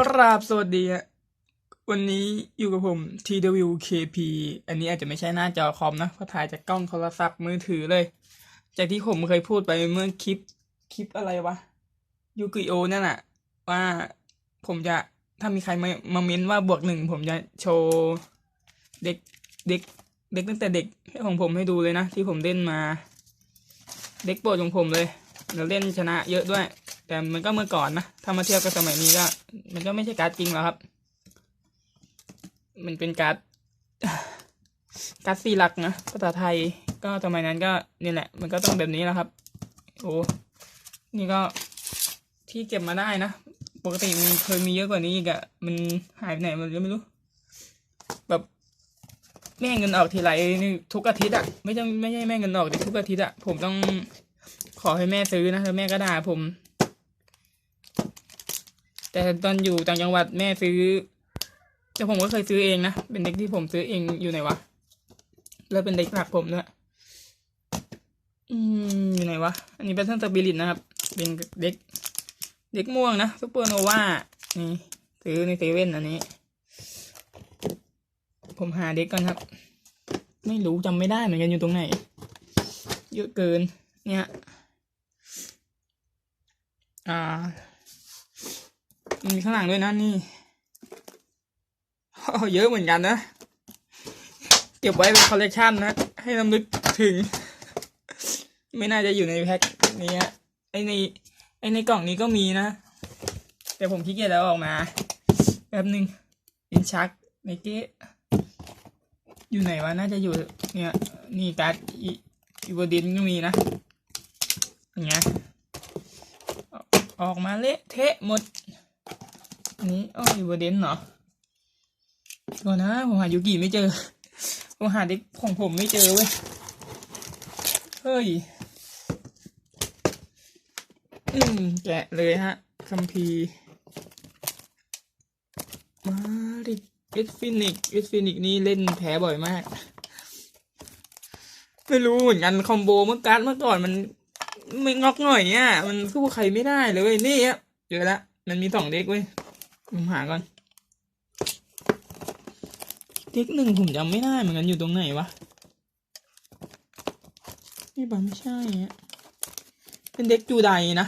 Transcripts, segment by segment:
กราบสวัสดีฮะวันนี้อยู่กับผม TWKP อันนี้อาจจะไม่ใช่หน้าจอคอมนะเพราะถ่ายจากกล้องโทรศัพท์มือถือเลย จากที่ผมเคยพูดไปเมื่อคลิป คลิปอะไรวะยูกิโอนั่นน่ะว่าผมจะถ้ามีใครมามาเม้นว่าบวกหนึ่งผมจะโชว์เด็กเด็กเด็กตั้งแต่เด็กของผมให้ดูเลยนะ ที่ผมเล่นมา เด็กโปรดของผมเลยเราเล่นชนะเยอะด้วย แต่มันก็เมื่อก่อนนะถ้ามาเทียบกับสมัยนี้ก็มันก็ไม่ใช่การ์ดจริงแล้วครับ มันเป็นการ์ดการ์ดสี่หลักนะภาษาไทยก็สมัยนั้นก็นี่แหละ มันก็ต้องแบบนี้แหละครับโอ้นี่ก็ที่เก็บมาได้นะปกติมีเคยมีเยอะกว่านี้อีกอะมันหายไปไหนมันก็ไม่รู้ แบบแม่เงินออกทีไรนี่ทุกอาทิตย์อะไม่ใช่ไม่ใช่แม่เงินออกแต่ทุกอาทิตย์อะผมต้องขอให้แม่ซื้อนะแล้วแม่ก็ด่าผม แต่ตอนอยู่ต่างจังหวัดแม่ซื้อ แต่ผมก็เคยซื้อเองนะ เป็นเด็กที่ผมซื้อเองอยู่ไหนวะ แล้วเป็นเด็กหลักผมด้วยอืมอยู่ไหนวะ อันนี้เป็นเทนสปิริตนะครับ เป็นเด็ก เด็กม่วงนะซูเปอร์โนวา นี่ ซื้อในเซเว่นอันนี้ ผมหาเด็กก่อนครับ ไม่รู้จำไม่ได้เหมือนกันอยู่ตรงไหน เยอะเกิน เนี่ย อ่า มีข้างหลังด้วยนะนี่เยอะเหมือนกันนะ เก็บไว้เป็นคอลเลกชันนะ ให้ลำลึกถึง ไม่น่าจะอยู่ในแพ็คนี้ฮะไอในไอในกล่องนี้ก็มีนะ แต่ผมขี้เกียจแล้วออกมาแป๊บหนึ่งอินชักในเก๊อยู่ไหนวะ น่าจะอยู่เนี่ยนี่การ์ดอีอีวดินก็มีนะอย่างเงี้ยออกมาเละเทะหมด อันนี้อ๋ออยู่บนเดนเหรอก่อนนะ ผมหายูกิไม่เจอ ผมหาเด็กของผมไม่เจอเว้ย เฮ้ย อืมแกะเลยฮะคัมภีร์มาดิเอสฟินิกเอสฟินิกนี่เล่นแพ้บ่อยมาก ไม่รู้เหมือนกันคอมโบเมื่อการเมื่อก่อนมันไม่งอกหน่อยเนี่ยมันสู้ใครไม่ได้เลยเว้ยนี่อะเจอละ มันมีสองเด็กเว้ย ผมหาก่อนเด็กหนึ่งผมจำไม่ได้เหมือนกันอยู่ตรงไหนวะนี่บ้าไม่ใช่อะเป็นเด็กจูไดนะ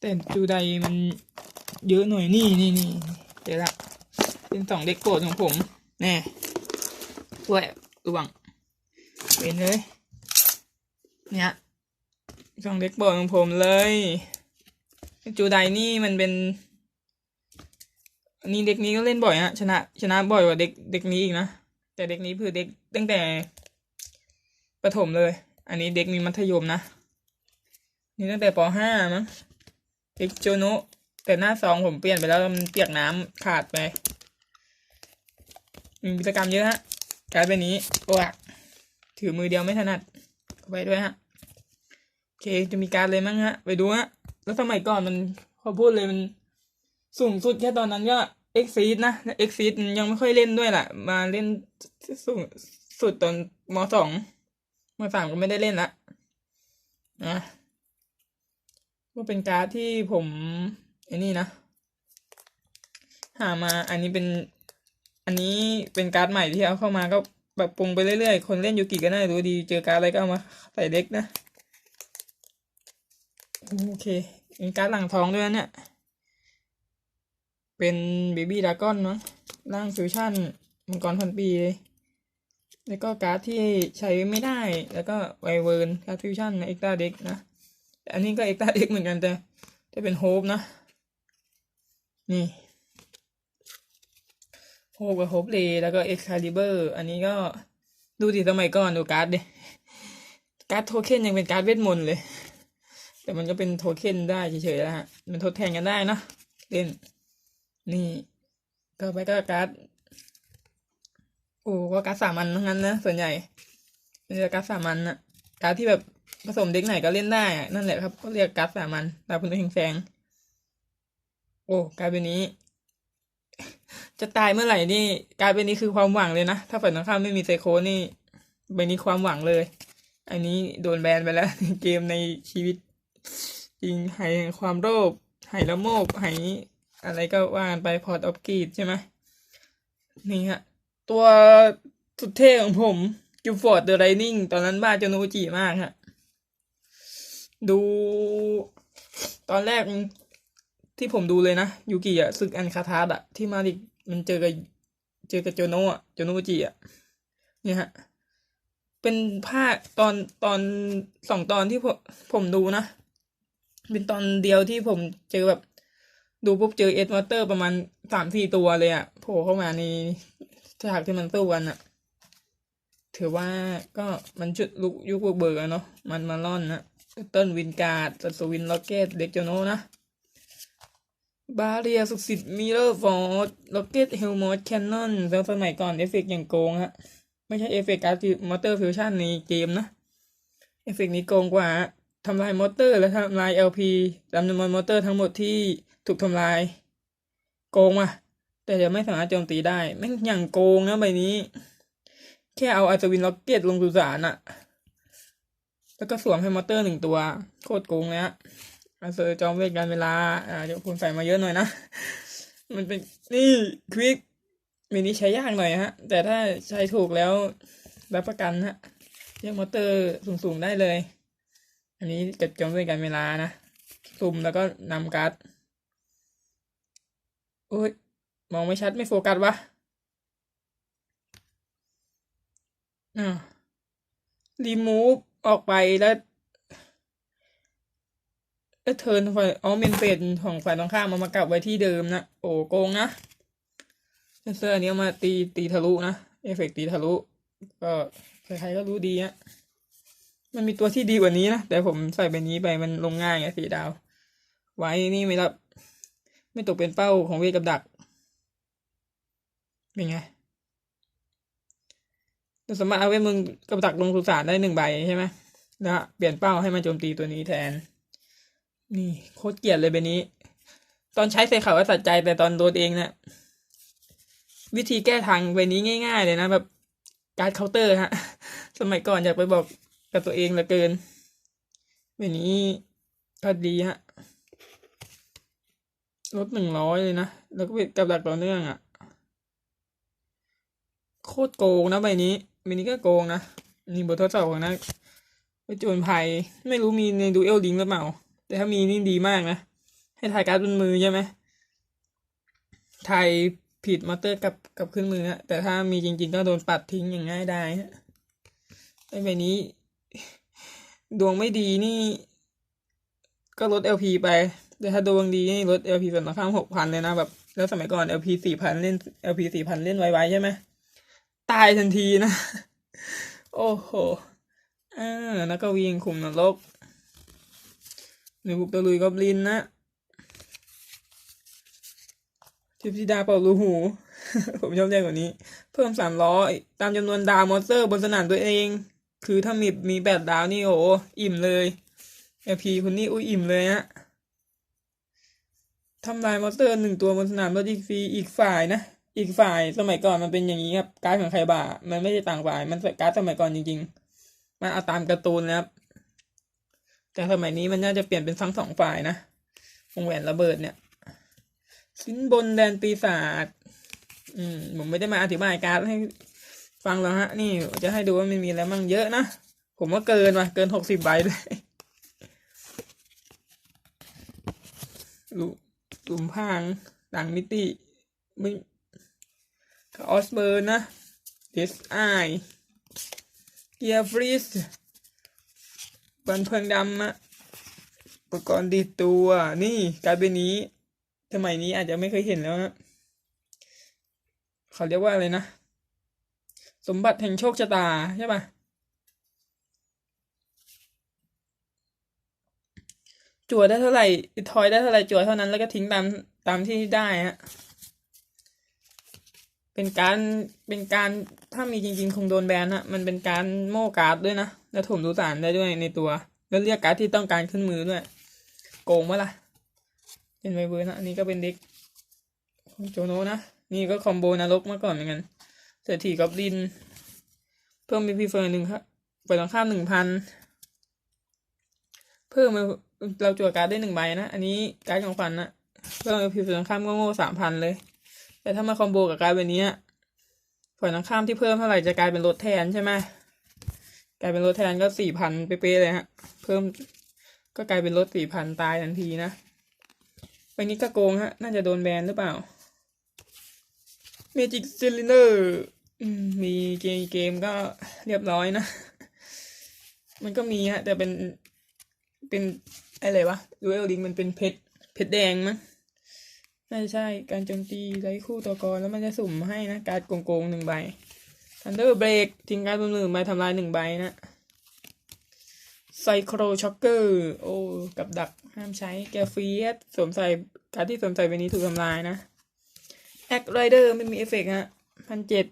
แต่จูไดมันเยอะหน่อยนี่นี่นี่เจอละเป็นสองเด็กโปรดของผมแน่ด้วยระวังเป็นเลย เนี่ยช่องเด็กโปรดของผมเลย จูไดนี่มันเป็น อันนี้เด็กนี้ก็เล่นบ่อยฮะชนะชนะบ่อยกว่าเด็กเด็กนี้อีกนะแต่เด็กนี้คือเด็กตั้งแต่ประถมเลย อันนี้เด็กมีมัธยมนะนี่ตั้งแต่ปห้ามั้งเด็กโจโนแต่หน้าซองผมเปลี่ยนไปแล้วมันเปียกน้ำขาดไปมีกิจกรรมเยอะฮะการเป็นนี้โอ้ยถือมือเดียวไม่ถนัดเข้าไปด้วยฮะโอเคจะมีการเลยมั้งฮะ ไปดูฮะแล้วสมัยก่อนมันพอพูดเลยมันสูงสุดแค่ตอนนั้นก็ เอ็กซีดนะเอ็กซีดยังไม่ค่อยเล่นด้วยแหละมาเล่นสูงสุดตอนมสองมสามก็ไม่ได้เล่นละนะก็เป็นการ์ดที่ผมไอ้นี่นะ หามาอันนี้เป็น อันนี้เป็นการ์ดใหม่ที่เอาเข้ามาก็แบบปรุงไปเรื่อยๆ คนเล่นยูกิก็น่ารู้ดีเจอการ์ดอะไรก็เอามาใส่เด็กนะ โอเคมีการ์ดหลังท้องด้วยนะเนี่ย เป็นเบบี้ดากอนเนาะร่างฟิวชั่นมังกรพันปีเลยแล้วก็การ์ดที่ใช้ไม่ได้ แล้วก็ไวเวิร์นการ์ดฟิวชั่นเอ็กตาเด็กนะแต่อันนี้ก็เอ็กตาเด็กเหมือนกันแต่จะเป็นโฮปนะ นี่โฮปกับโฮปเลแล้วก็เอ็กคาลิเบอร์อันนี้ก็ดูดิสมัยก่อนดูการ์ดดิการ์ดโทเค็นยังเป็นการ์ดเวทมนต์เลย แต่มันก็เป็นโทเค็นได้เฉยๆแล้วฮะ มันทดแทนกันได้นะเล่น นี่ ก็ไปก็การ์ดโอ้ก็การ์ดสามัญทั้งนั้นนะส่วนใหญ่เป็นการ์ดสามัญนะการ์ดที่แบบผสมเด็กไหนก็เล่นได้ นั่นแหละครับ ก็เรียกการ์ดสามัญดาวพุนแสงโอ้การ์ดใบนี้ จะตายเมื่อไหร่นี่การ์ดใบนี้คือความหวังเลยนะ ถ้าฝ่ายตรงข้ามไม่มีไซโคนี่ใบนี้ความหวังเลย อันนี้โดนแบนไปแล้วเกมในชีวิตจริงหายแห่งความโลภหายละโมบหาย อะไรก็ว่ากันไปพอร์ตออฟกรีดใช่ไหมนี่ฮะ ตัวสุดเท่ของผมกิฟฟอร์ดเดอะไรนิ่งตอนนั้นบ้าจโนจิมากฮะ ดู ตอนแรกที่ผมดูเลยนะ ยูกิอะศึกอันคาทาสอะที่มาริมันเจอกับเจอกับโจโนะอะโจโนจิอะเนี่ยฮะ เป็นภาคตอนตอนสองตอนที่ผมผมดูนะ เป็นตอนเดียวที่ผมเจอแบบ ดูปุ๊บเจอเอ็ดมอเตอร์ประมาณสามสี่ตัวเลยอะโผล่เข้ามาในฉากที่มันสู้กันอะถือว่าก็มันชุดลุกยุคเบิกอะเนาะมันมาล่อนนะเติ้ลวินการ์ดสัตวินล็อกเก็ตเด็กโจโนนะบาเรียสุดสิทธิ์มิเลอร์ฟอร์ดล็อกเก็ตเฮลมอสแคนนอนแล้วสมัยก่อนเอฟเฟกต์อย่างโกงฮะ ไม่ใช่เอฟเฟกต์การ์ดมอเตอร์ฟิวชั่นในเกมนะ เอฟเฟกต์นี้โกงกว่า ทำลายมอเตอร์ และทำลาย LP จำนวนมอเตอร์ทั้งหมดที่ถูกทำลาย โกงว่ะ แต่จะไม่สามารถโจมตีได้แม่งอย่างโกงนะใบนี้ แค่เอาอัศวินล็อกเก็ตลงสุสานอะแล้วก็สวมให้มอเตอร์หนึ่งตัว โคตรโกงเลยฮะอาเซอร์จอมเวทการเวลา อ่าเดี๋ยวผมใส่มาเยอะหน่อยนะ มันเป็นนี่ควิกมินิใช้ยากหน่อยฮะ แต่ถ้าใช้ถูกแล้วรับประกันฮะเรียกมอเตอร์สูงๆได้เลย อันนี้เก็บจอมเวทการเวลานะสุ่มแล้วก็นำการ์ดโอ้ยมองไม่ชัดไม่โฟกัสวะอ่ารีมูฟออกไปแล้วแล้วเทิร์นฝ่ายอ๋อเมนเฟสของฝ่ายตรงข้ามมามากลับไว้ที่เดิมนะโอ้โกงนะเซนเซอร์อันนี้มาตีตีทะลุนะเอฟเฟกตีทะลุ ก็ใครๆก็รู้ดีฮะ มันมีตัวที่ดีกว่านี้นะ แต่ผมใส่ใบนี้ไปมันลงง่ายไงสีดาว ไว้นี่ไม่รับ ไม่ตกเป็นเป้าของเวทกับดัก เป็นไงเราสามารถเอาเวทมึงกับดักลงสุสานได้หนึ่งใบใช่ไหมแล้วเปลี่ยนเป้าให้มันโจมตีตัวนี้แทน นี่โคตรเกลียดเลยใบนี้ ตอนใช้ใส่เขาว่าสัใจแต่ตอนโดนเองเนะี่ยวิธีแก้ทางใบนี้ง่าย ๆ เลยนะแบบการเคาน์เตอร์ฮะ สมัยก่อนอยากไปบอก กับตัวเองเหลือเกินใบนี้ก็ดีฮะลดหนึ่งร้อยเลยนะ แล้วก็เป็นกับดักต่อเนื่องอะ่ะ โคตรโกงนะใบนี้ใบนี้ก็โกงนะนี่บททดสอบของนะไปโจนภัยไม่รู้มีในดูเอลดิงหรือเปล่า แต่ถ้ามีนี่ดีมากนะ ให้ถ่ายการ์ดบนมือใช่ไหมถ่ายผิดมอเตอร์กับกับขึ้นมือฮะแต่ถ้ามีจริง ๆ ก็โดนปัดทิ้งอย่างง่ายได้ฮะใบนี้ ดวงไม่ดีนี่ ก็ลด LP ไป แต่ถ้าดวงดีนี่ลด LP ส่วนต่างข้างหกพันเลยนะแบบ แล้วสมัยก่อน LP สี่พันเล่น LP สี่พันเล่นไวๆใช่ไหมตายทันทีนะ โอ้โหอ่าแล้วก็วิ่งคุมนรกหรือบุกตะลุยกอบลินนะทิพธิดาเป่ารูหู ผมชอบเรียกกว่านี้ เพิ่มสามร้อยตามจำนวนดาวมอนสเตอร์บนสนามตัวเอง คือถ้ามีมีแปดดาวนี่โอ้อิ่มเลย LP คนนี้อุ้ยอิ่มเลยฮะทำลายมอสเตอร์หนึ่งตัวบนสนามแล้วอีกฟีอีกฝ่ายนะอีกฝ่ายสมัยก่อนมันเป็นอย่างนี้ครับการ์ดของใครบ่ามันไม่ใช่ต่างฝ่าย มันการ์ดสมัยก่อนจริง ๆ มันเอาตามการ์ตูนนะครับ แต่สมัยนี้มันน่าจะเปลี่ยนเป็นทั้งสองฝ่ายนะวงแหวนระเบิดเนี่ยสินบนแดนปีศาจอืมผมไม่ได้มาอธิบายการ์ดให้ ฟังแล้วฮะ นี่จะให้ดูว่ามันมีอะไรมั่งเยอะนะ ผมว่าเกินว่ะเกินหกสิบใบเลยหลุมพรางต่างมิติไม่ออสเบิร์นนะเดสไอเกียร์ฟรีสบันเพลิงดำอะอุปกรณ์ดีตัว นี่การเป็นนี้สมัยนี้อาจจะไม่เคยเห็นแล้วนะเขาเรียกว่าอะไรนะ สมบัติแห่งโชคชะตาใช่ปะจั่วได้เท่าไหร่ทอยได้เท่าไหร่จั่วเท่านั้นแล้วก็ทิ้งตามตามที่ได้ฮะเป็นการเป็นการถ้ามีจริง ๆ คงโดนแบนฮะมันเป็นการโม่การ์ดด้วยนะแล้วถมดูสารได้ด้วยในตัว แล้วเรียกการ์ดที่ต้องการขึ้นมือด้วย โกงวะล่ะเป็นไวเบอร์นะอันนี้ก็เป็นเด็กของโจโนนะนี่ก็คอมโบนรกมาก่อนเหมือนกัน เศรษฐีกับดิน เพิ่มเป็นพีเฟอร์หนึ่งครับไปตรงข้ามหนึ่งพันเพิ่มเราจั่วการ์ดได้หนึ่งใบนะ อันนี้การ์ดของฟันนะเพิ่มผิวตรงข้ามก็โง่สามพันเลย แต่ถ้ามาคอมโบกับการดแบบนี้อะฝ่ายตรงข้ามที่เพิ่มเท่าไหร่จะกลายเป็นลดแทนใช่ไหมกลายเป็นลดแทนก็สี่พันเป๊ะเลยฮะ เพิ่มก็กลายเป็นลดสี่พันตายทันทีนะใบนี้ก็โกงฮะ น่าจะโดนแบนหรือเปล่า เมจิกซิลิเดอร์ มีเกมเกมก็เรียบร้อยนะ มันก็มีฮะ แต่เป็นเป็นอะไรวะดูเอลลิงมันเป็นเพชรเพชรแดงมั้งน่าจะใช่การโจมตีไร้คู่ตัวกรแล้วมันจะสุ่มให้นะ การโกงๆหนึ่งใบทันเดอร์เบรกทิ้งการ์ดบนมือมาทำลายหนึ่งใบนะไซโครช็อกเกอร์โอ้กับดักห้ามใช้แกฟีสสวมใส่การที่สวมใส่ใบนี้ถูกทำลายนะแอคไรเดอร์ไม่มีเอฟเฟกต์ฮะพันเจ็ด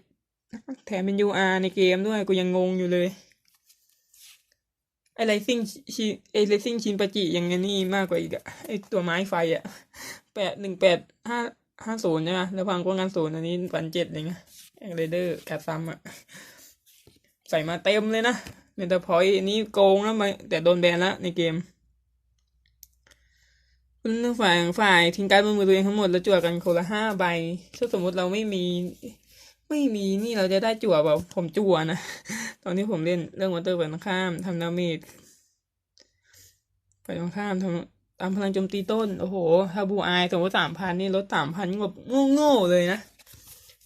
แถมเป็น UR ในเกมด้วย กูยังงงอยู่เลย ไอไรซิ่งชิไอไรซิ่งชินปจิยังไงนี่มากกว่าอีกอะไอตัวไม้ไฟอะแปดหนึ่งแปดห้าห้าศูนย์ใช่ไหมแล้วพังกว่างานศูนย์อันนี้พันเจ็ดเองนะแอคไรเดอร์กาซ้ำอะใส่มาเต็มเลยนะเมตาพอยต์อันนี้โกงแล้วมาแต่โดนแบนแล้วในเกมคุณฝ่ายฝ่ายทิ้งการบนมือตัวเองทั้งหมดแล้วจั่วกันคนละห้าใบถ้าสมมติเราไม่มี ไม่มีนี่เราจะได้จั่วแบบผมจั่วนะ ตอนที่ผมเล่นเรื่องวอเตอร์ฝ่ายตรงข้ามทำดาเมจฝ่ายตรงข้ามทำตามพลังโจมตีต้น โอ้โหถ้าบูอายสมมติสามพันนี่ลดสามพันแบบโง่ๆเลยนะ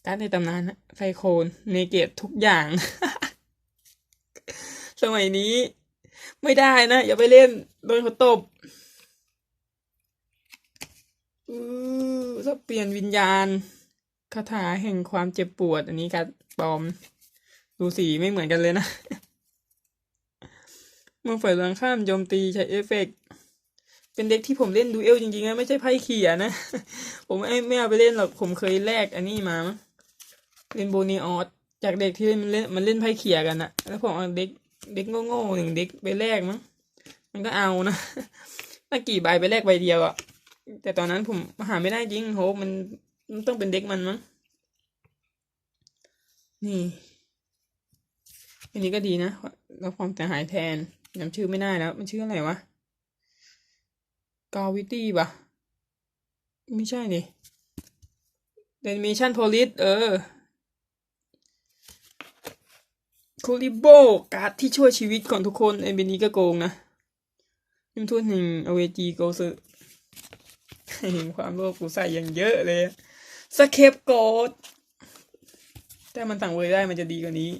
การในตำนานนะไซโคนเนเกตทุกอย่าง สมัยนี้ ไม่ได้นะ อย่าไปเล่น โดนเขาตบอือถ้าเปลี่ยนวิญญาณ คาถาแห่งความเจ็บปวด อันนี้การปลอม ดูสีไม่เหมือนกันเลยนะ เมื่อฝ่ายตรงข้ามโจมตีใช้เอฟเฟกต์เป็นเด็กที่ผมเล่นดูเอลจริงๆนะไม่ใช่ไพ่เขียนะ ผมไม่ไม่เอาไปเล่นหรอกผมเคยแลกอันนี้มาเล่นโบนีออสจากเด็กที่มันเล่นมันเล่นไพ่เขียกันอะแล้วผมเอาเด็กเด็กโง่ๆหนึ่งเด็กไปแลกมั้งมันก็เอานะตั้งกี่ใบไปแลกใบเดียวอะแต่ตอนนั้นผมหาไม่ได้จริงโหมัน มันต้องเป็นเด็กมันมั้ง นี่ อันนี้ก็ดีนะรับความเสียหายแทนจำชื่อไม่ได้แล้ว มันชื่ออะไรวะกาวิตี้ปะไม่ใช่ดิเดนมิชันโพลิสเออคูริโบการ์ดที่ช่วยชีวิตของทุกคนไอเบนนี้ก็โกงนะยิมทุนหนึ่งอเวจีโกซึเห็นความโลภกูใส่อย่างเยอะเลย สเคปโกดถ้ามันสั่งเวยได้มันจะดีกว่านี้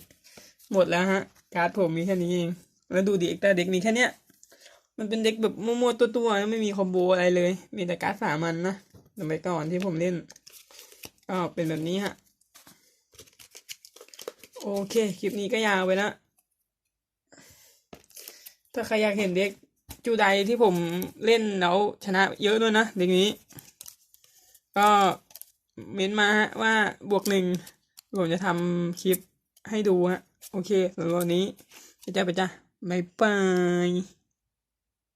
หมดแล้วฮะ การ์ดผมมีแค่นี้เอง แล้วดูดิเอ็กตาเด็กมีแค่เนี้ย มันเป็นเด็กแบบมั่วๆตัวๆไม่มีคอมโบอะไรเลย มีแต่การ์ดสามันนะสมัยก่อนที่ผมเล่นก็เป็นแบบนี้ฮะ โอเค คลิปนี้ก็ยาวไปแล้วถ้าใครอยากเห็นเด็กจูไดที่ผมเล่นแล้วชนะเยอะด้วยนะเด็กนี้ ก็ เม้นมาฮะว่าบวกหนึ่งผมจะทำคลิปให้ดูฮะ โอเคสำหรับวันนี้ไปจ้าไปจ้าบายบาย